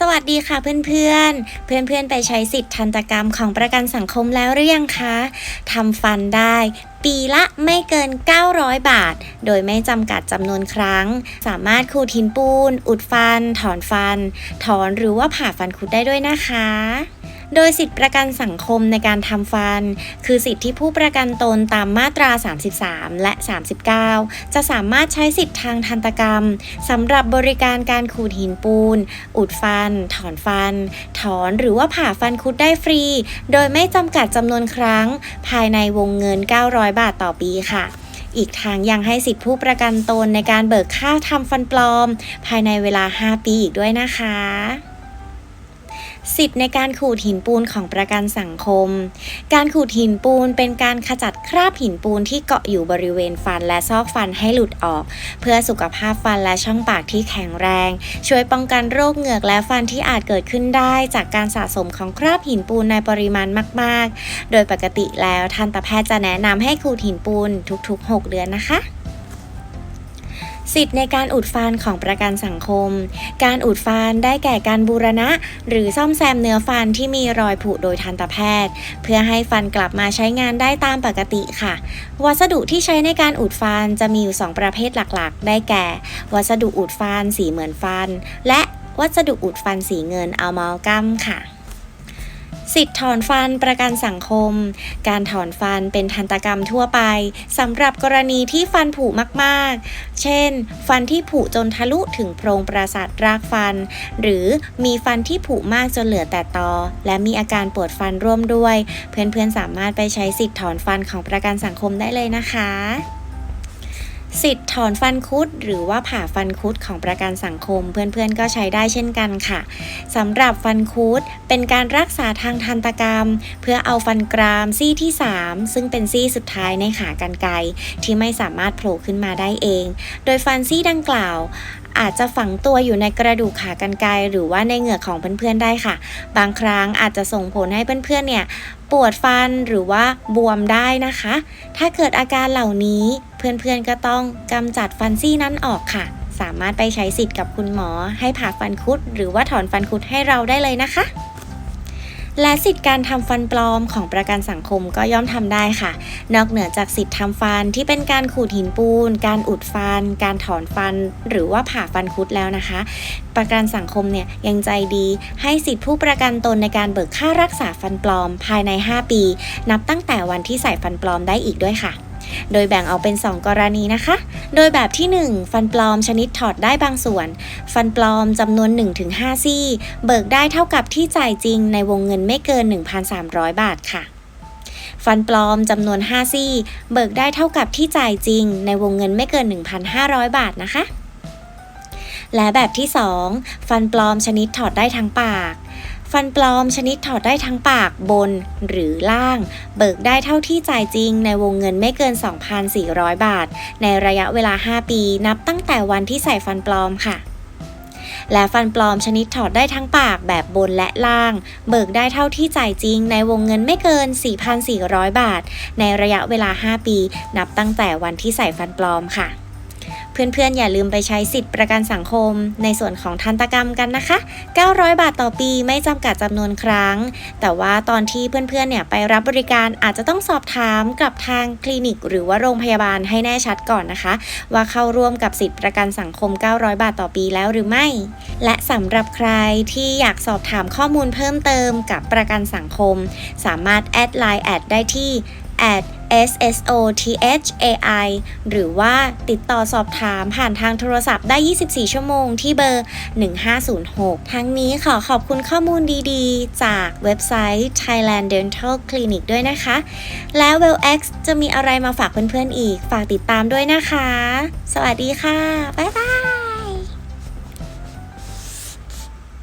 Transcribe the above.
สวัสดีค่ะเพื่อนๆ เพื่อนๆ ไปใช้สิทธิ์ทันตกรรมของประกันสังคมแล้วหรือยังคะทำฟันได้ ปีละไม่เกิน 900 บาท โดยไม่จำกัดจำนวนครั้ง สามารถขูดหินปูน อุดฟัน ถอนฟัน ถอนหรือว่าผ่าฟันคุดได้ด้วยนะคะ โดยสิทธิประกันสังคมในการทำฟัน คือสิทธิที่ผู้ประกันตนตามมาตรา 33 และ 39 จะสามารถใช้สิทธิทางทันตกรรมสำหรับบริการการขูดหินปูน อุดฟัน ถอนฟัน ถอนหรือว่าผ่าฟันคุดได้ฟรี โดยไม่จำกัดจำนวนครั้ง ภายในวงเงิน 900 บาทต่อปีค่ะอีกทางยังให้สิทธิผู้ประกันตนในการเบิกค่าทำฟันปลอม ภายในเวลา 5 ปีอีกด้วยนะคะ สิทธิ์ในการขูดหินปูนของประกันสังคม การขูดหินปูนเป็นการขจัดคราบหินปูนที่เกาะอยู่บริเวณฟันและซอกฟันให้หลุดออก เพื่อสุขภาพฟันและช่องปากที่แข็งแรง ช่วยป้องกันโรคเหงือกและฟันที่อาจเกิดขึ้นได้ จากการสะสมของคราบหินปูนในปริมาณมาก ๆ โดยปกติแล้วทันตแพทย์จะแนะนำให้ขูดหินปูนทุกๆ 6 เดือนนะคะ สิทธิ์ในการอุดฟันของประกันสังคม การอุดฟันได้แก่การบูรณะ หรือซ่อมแซมเนื้อฟันที่มีรอยผุโดยทันตแพทย์ เพื่อให้ฟันกลับมาใช้งานได้ตามปกติค่ะ วัสดุที่ใช้ในการอุดฟันจะมีอยู่ 2 ประเภทหลักๆ ได้แก่ วัสดุอุดฟันสีเหมือนฟัน และวัสดุอุดฟันสีเงินอัลมอลกัมค่ะ สิทธิ์ถอนฟันประกันสังคม การถอนฟันเป็นทันตกรรมทั่วไปสำหรับกรณีที่ฟันผุมากๆ เช่น ฟันที่ผุจนทะลุถึงโพรงประสาทรากฟัน หรือมีฟันที่ผุมากจนเหลือแต่ตอ และมีอาการปวดฟันร่วมด้วย เพื่อนๆสามารถไปใช้สิทธิ์ถอนฟันของประกันสังคมได้เลยนะคะ สิทธิ์ถอนฟันคุดหรือว่าผ่าฟันคุดของประกันสังคมเพื่อนๆก็ใช้ได้เช่นกันค่ะสำหรับฟันคุดเป็นการรักษาทางทันตกรรม เพื่อเอาฟันกรามซี่ที่ 3 ซึ่งเป็นซี่สุดท้ายในขากรรไกรที่ไม่สามารถโผล่ขึ้นมาได้เอง โดยฟันซี่ดังกล่าว อาจจะฝังตัวอยู่ในกระดูกขากรรไกรหรือว่าในเหงือกของเพื่อนๆได้ค่ะ บางครั้งอาจจะส่งผลให้เพื่อนๆเนี่ยปวดฟันหรือว่าบวมได้นะคะ ถ้าเกิดอาการเหล่านี้เพื่อนๆก็ต้องกำจัดฟันซี่นั้นออกค่ะ สามารถไปใช้สิทธิ์กับคุณหมอให้ผ่าฟันคุด หรือว่าถอนฟันคุดให้เราได้เลยนะคะ และสิทธิ์การทำฟันปลอมของประกันสังคมก็ย่อมทำได้ค่ะ นอกเหนือจากสิทธิ์ทำฟันที่เป็นการขูดหินปูน การอุดฟัน การถอนฟัน หรือว่าผ่าฟันคุดแล้วนะคะ ประกันสังคมเนี่ยยังใจดีให้สิทธิผู้ประกันตนในการเบิกค่ารักษาฟันปลอม ภายใน 5 ปี นับตั้งแต่วันที่ใส่ฟันปลอมได้อีกด้วยค่ะ โดยแบ่งออกเป็น 2 กรณีนะคะ โดยแบบที่ 1 ฟันปลอมชนิดถอดได้บางส่วน ฟันปลอมจำนวน 1-5 ซี่ เบิกได้เท่ากับที่จ่ายจริงในวงเงินไม่เกิน 1,300 บาทค่ะ ฟันปลอมจำนวน 5 ซี่ เบิกได้เท่ากับที่จ่ายจริง ในวงเงินไม่เกิน 1,500 บาทนะคะและแบบที่ 2 ฟันปลอมชนิดถอดได้ทั้งปาก ฟันปลอมชนิดถอดได้ทั้งปากบนหรือล่าง เบิกได้เท่าที่จ่ายจริงในวงเงินไม่เกิน 2,400 บาท ในระยะเวลา 5 ปี นับตั้งแต่วันที่ใส่ฟันปลอมค่ะ และฟันปลอมชนิดถอดได้ทั้งปากแบบบนและล่าง เบิกได้เท่าที่จ่ายจริงในวงเงินไม่เกิน 4,400 บาท ในระยะเวลา 5 ปี นับตั้งแต่วันที่ใส่ฟันปลอมค่ะ เพื่อนๆ อย่าลืมไปใช้สิทธิ์ประกันสังคม ในส่วนของทันตกรรมกันนะคะ 900 บาทต่อปีไม่จำกัดจำนวนครั้ง แต่ว่าตอนที่เพื่อนๆ เนี่ยไปรับบริการอาจจะต้องสอบถามกับทางคลินิก หรือว่าโรงพยาบาลให้แน่ชัดก่อนนะคะ ว่าเข้าร่วมกับสิทธิ์ประกันสังคม 900 บาทต่อปีแล้วหรือไม่ และสำหรับใครที่อยากสอบถามข้อมูลเพิ่มเติมกับประกันสังคม สามารถแอดไลน์แอดได้ที่ at SSOTHAI หรือว่าติดต่อสอบถามผ่านทางโทรศัพท์ได้ 24 ชั่วโมงที่เบอร์ 1506 ทั้งนี้ขอขอบคุณข้อมูลดีๆ จากเว็บไซต์ Thailand Dental Clinic ด้วยนะคะ และ WellX จะมีอะไรมาฝากเพื่อนๆอีก ฝากติดตามด้วยนะคะ สวัสดีค่ะ บ๊ายบาย